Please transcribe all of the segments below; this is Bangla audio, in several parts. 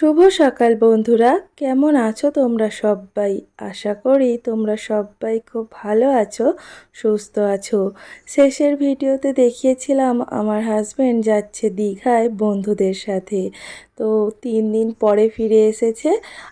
শুভ সকাল বন্ধুরা। কেমন আছো তোমরা সবাই আশা করি তোমরা সবাই খুব ভালো আছো, সুস্থ আছো। শেষের ভিডিওতে দেখিয়েছিলাম আমার হাজব্যান্ড যাচ্ছে দীঘায় বন্ধুদের সাথে। তো তিন দিন পরে ফিরে এসেছে।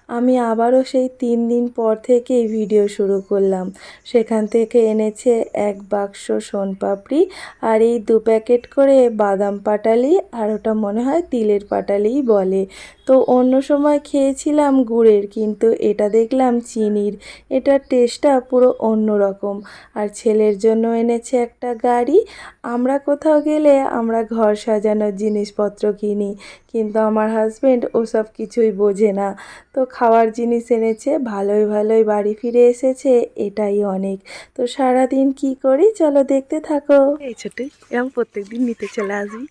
আমি আবারও সেই তিন দিন পর থেকেই ভিডিও শুরু করলাম। সেখান থেকে এনেছে এক বাক্স সোনপাপড়ি আর এই দু প্যাকেট করে বাদাম পাটালি আর ওটা মনে হয় তিলের পাটালিই বলে। তো অন্য সময় খেয়েছিলাম গুড়ের কিন্তু এটা দেখলাম চিনির। এটার টেস্টটা পুরো অন্য রকম আর ছেলের জন্য এনেছে একটা গাড়ি। আমরা কোথাও গেলে আমরা ঘর সাজানোর জিনিসপত্র কিনি। কিন্তু আমার হাজব্যান্ড ওসব কিছুই বোঝে না। তো খাওয়ার জিনিস এনেছে, ভালোই ভালোই বাড়ি ফিরে এসেছে, এটাই অনেক। তো সারাদিন কি করি? চলো দেখতে থাকো। এই ছোটি, এরকম প্রত্যেক দিন নিতে চলে আসবি।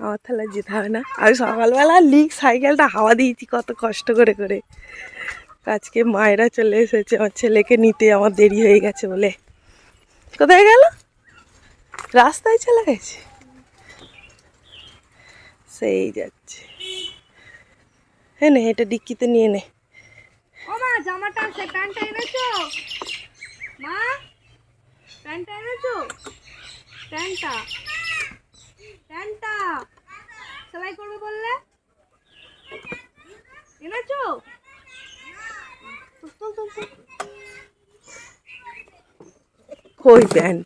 আমার তাহলে যেতে হবে না। আমি সকালবেলা লিক সাইকেলটা হাওয়া দিয়েছি, কত কষ্ট করে করে। আজকে মায়েরা চলে এসেছে, আমার ছেলেকে নিতে আমার দেরি হয়ে গেছে বলে। কোথায় গেল? রাস্তায় চলে গেছে? সেই যাচ্ছে। হ্যাঁ নে এটা ডিক্কিতে নিয়ে নে। ও মা জামাটা সে প্যান্টটা এনেছো? মা প্যান্টটা এনেছো? প্যান্টটা প্যান্টটা। সেলাই করবে বললে? এনেছো। ওই প্যান্ট?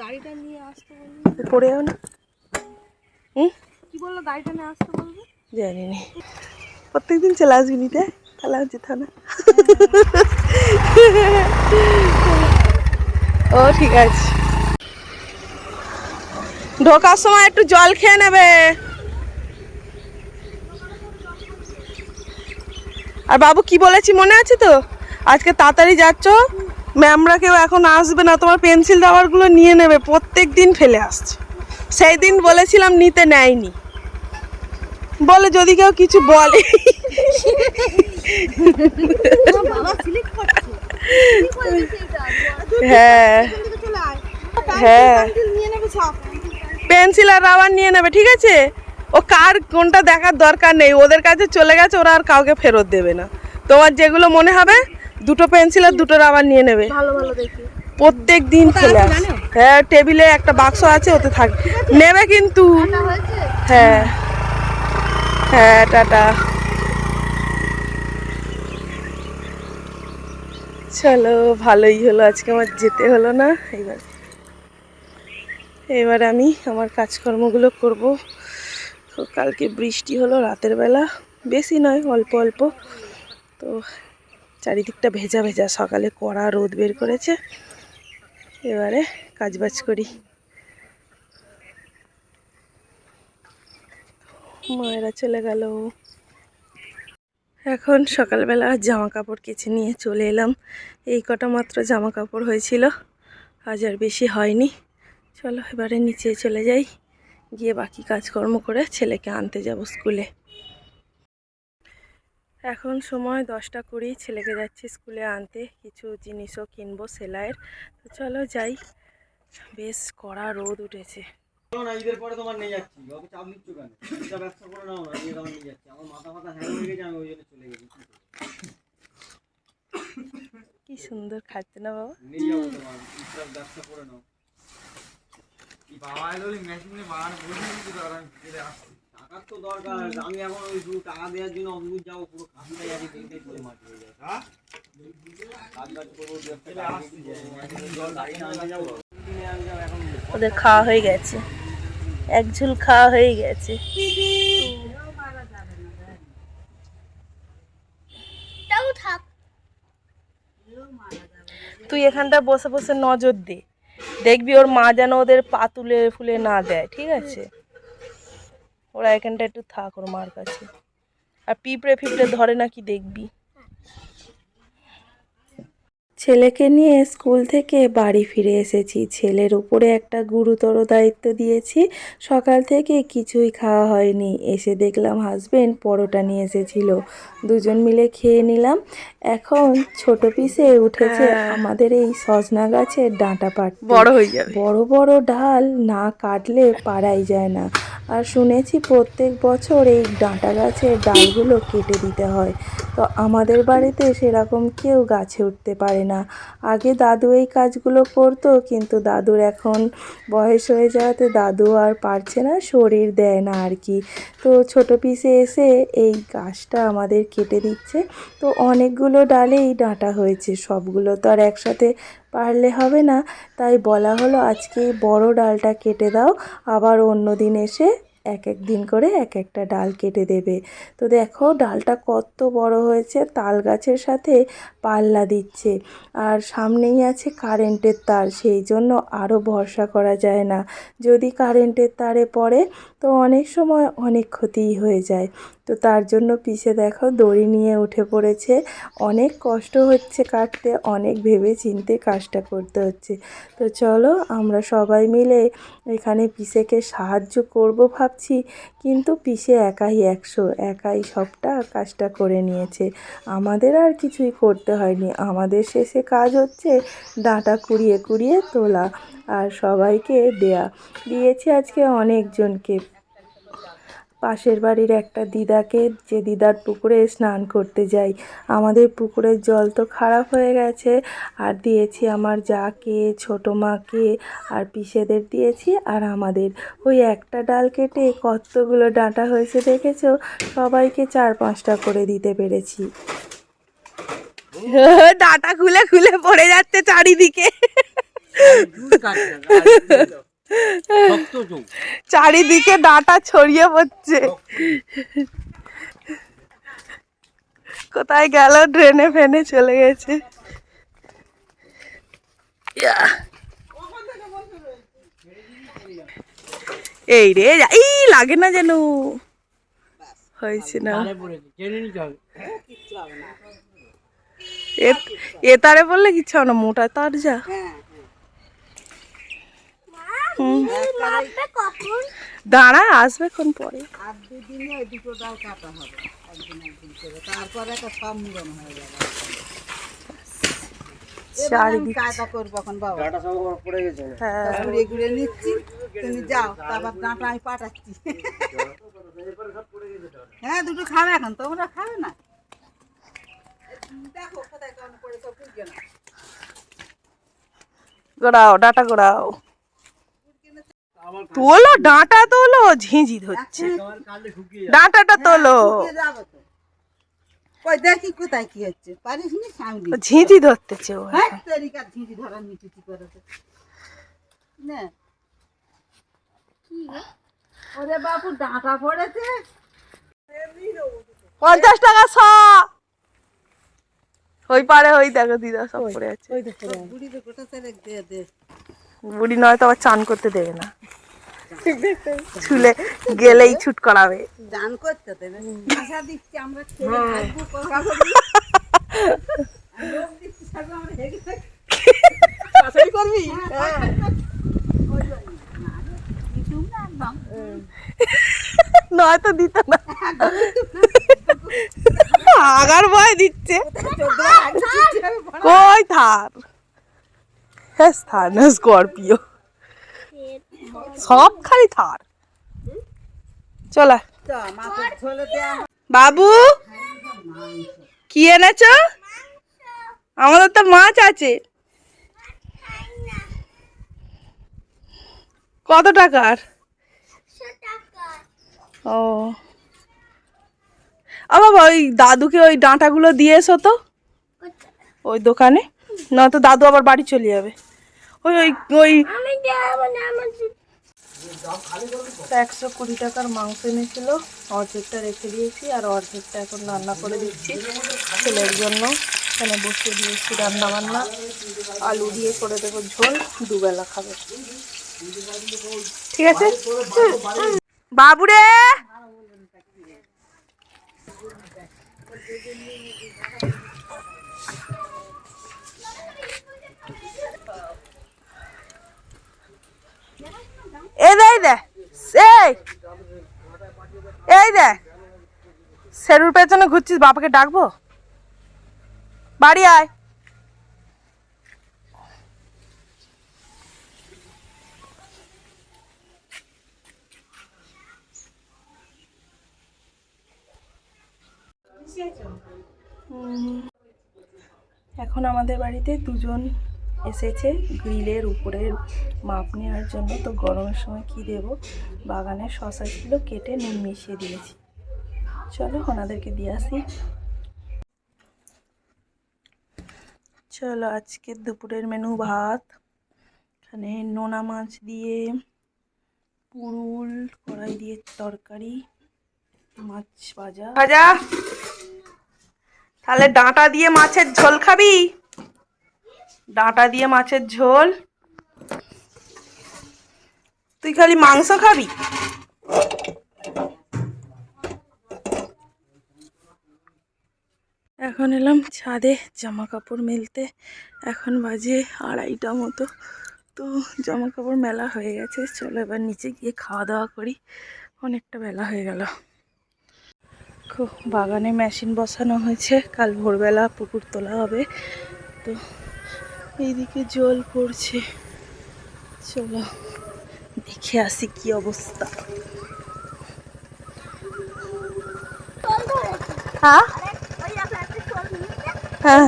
গাড়িটা নিয়ে আসতে বলবি? পড়ে যাও না? হুম কি বলল গাড়িটা নিয়ে আসতে বলবি? জানি নি। প্রত্যেকদিন চলে আসবি নিতে? তাহলে আর যেতে না। ও, ঠিক আছে। ঢোকার সময় একটু জল খেয়ে নেবে। আর বাবু, কি বলেছি মনে আছে তো? আজকে তাড়াতাড়ি যাচ্ছ, ম্যামরা কেউ এখন আসবে না, তোমার পেন্সিল রাবারগুলো নিয়ে নেবে প্রত্যেক দিন ফেলে আসছে। সেই দিন বলেছিলাম নিতে নেয়নি। বলে যদি কেউ কিছু বলে। হ্যাঁ। হ্যাঁ। পেন্সিল আর রাবার নিয়ে নেবে ঠিক আছে? ও কার কোনটা দেখার দরকার নেই। ওদের কাছে চলে গেছে ওরা আর কাউকে ফেরত দেবে না। তোমার যেগুলো মনে হবে দুটো পেন্সিল আর দুটো রাবার নিয়ে নেবে। প্রত্যেক দিন আসে হ্যাঁ টেবিলে একটা বাক্স আছে ওতে থাক। নেবে কিন্তু। হ্যাঁ। হ্যাঁ টাটা। চলো, ভালোই হলো। আজকে আমার যেতে হলো না। এবার এবার আমি আমার কাজকর্মগুলো করব। কালকে বৃষ্টি হলো রাতের বেলা। বেশি নয়, অল্প অল্প। তো চারিদিকটা ভেজা ভেজা। সকালে কড়া রোদ বের করেছে। এবারে কাজবাজ করি। মায়েরা চলে গেল। এখন সকালবেলা জামা কাপড় কেচে নিয়ে চলে এলাম। এই কটা মাত্র জামা কাপড় হয়েছিল, আজ আর বেশি হয়নি। চলো এবারে নিচে চলে যাই, গিয়ে বাকি কাজকর্ম করে ছেলেকে আনতে যাব স্কুলে। এখন সময় দশটা কুড়ি, ছেলেকে যাচ্ছি স্কুলে আনতে, কিছু জিনিসও কিনবো সেলাইয়ের। তো চলো যাই, বেশ কড়া রোদ উঠেছে। না ঈদের পরে তোমার নিয়ে যাচ্ছি। অত চাপ নিচ্ছ কেন? এটা ব্যবসা করে নাও না নিয়ে তোমার নিয়ে যাচ্ছি। আমার মাথা মাথা হ্যাং হয়ে গেছে আমি ওই জন্য চলে গেছি। কি সুন্দর খাচ্ছে না বাবা? নিয়ে যাব তোমার ঈদটার ব্যবসা করে নাও। বাবা এলো মেশিনে বসে আমি ফিরে আসছি। টাকার তো দরকার আমি এখন ওই শুধু টাকা দেওয়ার জন্য যাব পুরো খাসিটাই আগে দিনটাই করে মাটি হয়ে যায় হ্যাঁ? ওদের খাওয়া হয়ে গেছে। এক ঝুল খাওয়া হয়ে গেছে। থাক। তুই এখানটা বসে বসে নজর দে। দেখবি ওর মা যেন ওদের পা তুলে ফুলে না দেয় ঠিক আছে? ওরা এখানটা একটু থাক ওর মার কাছে। আর পিঁপড়ে ফিপড়ে ধরে নাকি দেখবি। ছেলেকে নিয়ে স্কুল থেকে বাড়ি ফিরে এসেছি। ছেলের উপরে একটা গুরুতর দায়িত্ব দিয়েছি। সকাল থেকে কিছুই খাওয়া হয়নি। এসে দেখলাম হাজবেন্ড পরোটা নিয়ে এসেছিল। দুজন মিলে খেয়ে নিলাম। এখন ছোট পিসে উঠেছে আমাদের এই সজনা গাছের ডাঁটা পাট বড় হয়ে যাবে। বড় বড় ডাল না কাটলে পারাই যায় না। আর শুনেছি প্রত্যেক বছর এই ডাঁটা গাছের ডালগুলো কেটে দিতে হয়। তো আমাদের বাড়িতে সেরকম কেউ গাছে উঠতে পারে না। আগে দাদু এই কাজগুলো করতো, কিন্তু দাদুর এখন বয়স হয়ে যাওয়াতে দাদু আর পারছে না, শরীর দেয় না আর কি। তো ছোট পিসে এসে এই গাছটা আমাদের কেটে দিচ্ছে। তো অনেকগুলো ডালেই ডাঁটা হয়েছে, সবগুলো তো আর একসাথে পারলে হবে না। তাই বলা হলো আজকে বড় ডালটা কেটে দাও, আবার অন্য দিন এসে এক এক দিন করে এক একটা ডাল কেটে দেবে। তো দেখো, ডালটা কত বড় হয়েছে, তাল গাছের সাথে পাল্লা দিচ্ছে। আর সামনেই আছে কারেন্টের তার, সেই জন্য আরও ভরসা করা যায় না। যদি কারেন্টের তারে পড়ে, তো অনেক সময় অনেক ক্ষতিই হয়ে যায়। তো তার জন্য পিছে দেখো দড়ি নিয়ে উঠে পড়েছে। অনেক কষ্ট হচ্ছে কাটতে, অনেক ভেবে চিনতে কাজটা করতে হচ্ছে। তো চলো আমরা সবাই মিলে এখানে পিসেকে সাহায্য করব ভাবছি, কিন্তু পিসে একাই একশো, একাই সবটা কাজটা করে নিয়েছে। আমাদের আর কিছুই করতে হয়নি। আমাদের শেষে কাজ হচ্ছে ডাঁটা কুড়িয়ে কুড়িয়ে তোলা আর সবাইকে দেয়া। দিয়েছি আজকে অনেকজনকে। পাশের বাড়ির একটা দিদাকে যে দিদার পুকুরে স্নান করতে যাই। আমাদের পুকুরের জল তো খারাপ হয়ে গেছে আর দিয়েছি আমার যাকে ছোটো মাকে আর পিসেদের দিয়েছি আর আমাদের। ওই একটা ডাল কেটে কতগুলো ডাঁটা হয়েছে দেখেছ? সবাইকে চার পাঁচটা করে দিতে পেরেছি। ডাটা খুলে খুলে পড়ে যাচ্ছে চারিদিকে। চারিদিকে ডাটা ছড়িয়ে পড়ছে। কোথায় গেল? ড্রেনে ফেনে চলে গেছে। এই রে এই লাগে না যেন। হয়েছে না। এ- এ তারে বললে কিচ্ছু না মোটা তার যা। হুম। দাঁড়া আসবে কোন পরে। আর দুদিনে ওই দুটো ডাল কাটা হবে। একদিন একদিন করে। তারপরে একটা সব মিলন হয়ে যাবে। এবার আমি চারিদিকে কায়দা করব এখন বাবা। ডাটা সব আমার পড়ে গেছে। হ্যাঁ। ঘুরে ঘুরে নিচ্ছি। তুমি যাও তারপর ডাঁটা আমি পাঠাচ্ছি। হ্যাঁ দুটো খাবে এখন। তোমরা খাবে না? দেখো কোথায় কেমন পড়েছে না। গোড়াও ডাটা গোড়াও। তোলো ডাঁটা তোলো ঝিঁঝি ধরছে। ডাঁটাটা তোলো। কে যাবে তো। কই দেখি কোথায় কি হচ্ছে। পারিস নি ঝিঁঝি ধরতেছে ও হ্যাঁ ঝিঁঝি ধরার নিচুটি করেছে না। ওরে বাবু ডাঁটা পড়েছে? পঞ্চাশ টাকা শ। ওই পারে ওই দেখো দিদা সব পড়ে আছে। বুড়ি নয় তো আবার চান করতে দেবে না। ছুলে গেলেই ছুট করাবে। দান করতে দেবে আশা দিচ্ছি আমরা থাকব কথা বলি লোক দিচ্ছি। থাকব আমরা হেগে থাকি শাশুড়ি করবি। ওই জন্য। না, রে, দিতুম না একদম। নয় তো দিত না আগার ভয় দিচ্ছে। কই থার? হ্যাঁ থার না স্করপিও। সব খালি থার। চলা। বাবু, কি এনেছ? আমাদের তো মাছ আছে। কত টাকার? ও। বাবা, ওই দাদুকে ওই ডাঁটাগুলো দিয়ে এসো তো। ওই দোকানে। না তো দাদু আবার বাড়ি চলে যাবে। ওই ওই ওই একশো কুড়ি টাকার মাংস এনেছিল। অর্ধেকটা রেখে দিয়েছি আর অর্ধেকটা এখন রান্না করে দিচ্ছি ছেলের জন্য। এখানে বসিয়ে দিয়েছি রান্না বান্না আলু দিয়ে করে দেবো ঝোল, দুবেলা খাবে। ঠিক আছে? বাবুরে! এই দেখ দেখ এই। এই দেখ সেরুর পেছনে ঘুরছিস, বাবাকে ডাকবো? বাড়ি আয়। এখন আমাদের বাড়িতে দুজন এসেছে গ্রিলের উপরের মাপ নেওয়ার জন্য। তো গরমের সময় কি দেব? বাগানে শশা ছিল, কেটে নুন মিশিয়ে দিয়েছি। চলো ওনাদেরকে দিয়ে আসি। চলো আজকে দুপুরের মেনু ভাত। এখানে নোনা মাছ দিয়ে পুরুল, কড়াই দিয়ে তরকারি, মাছ ভাজা। ভাজা? তাহলে ডাঁটা দিয়ে মাছের ঝোল খাবি? ডাঁটা দিয়ে মাছের ঝোল। তুই খালি মাংস খাবি? এখন এলাম ছাদে জামা কাপড় মেলতে। এখন বাজে আড়াইটা মতো। তো জামা কাপড় মেলা হয়ে গেছে। চলো এবার নিচে গিয়ে খাওয়া দাওয়া করি। অনেকটা বেলা হয়ে গেল। খুব বাগানে মেশিন বসানো হয়েছে। কাল ভোরবেলা পুকুর তোলা হবে। তো এইদিকে জল পড়ছে। চলো দেখে আসি কি অবস্থা। হ্যাঁ? হ্যাঁ।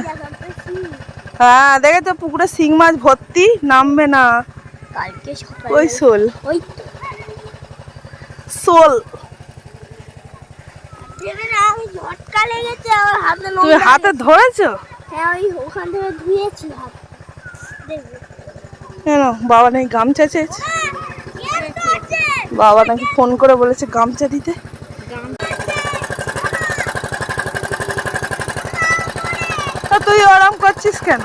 হ্যাঁ দেখে তো পুকুরে শিং মাছ ভর্তি নামবে না। কালকে ওই শোল। ওই শোল। তুমি হাতে ধরেছো? হ্যাঁ ওই ওখান থেকে ধুয়েছি হাত। কেন বাবা নাকি গামছা চেয়েছে। বাবা নাকি ফোন করে বলেছে গামছা দিতে। তুই আরাম করছিস কেন?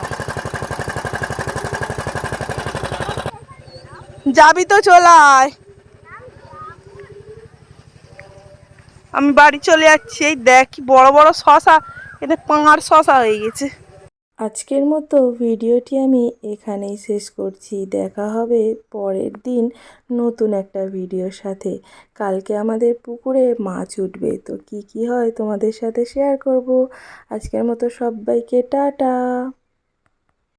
যাবি তো চলায় আমি বাড়ি চলে যাচ্ছি, এই দেখ বড় বড় শশা, এটা পাঁড় শশা হয়ে গেছে। আজকের মতো ভিডিওটি আমি এখানেই শেষ করছি। দেখা হবে পরের দিন নতুন একটা ভিডিওর সাথে। কালকে আমাদের পুকুরে মাছ উঠবে। তো কি কি হয় তোমাদের সাথে শেয়ার করব। আজকের মতো সবাইকে টাটা।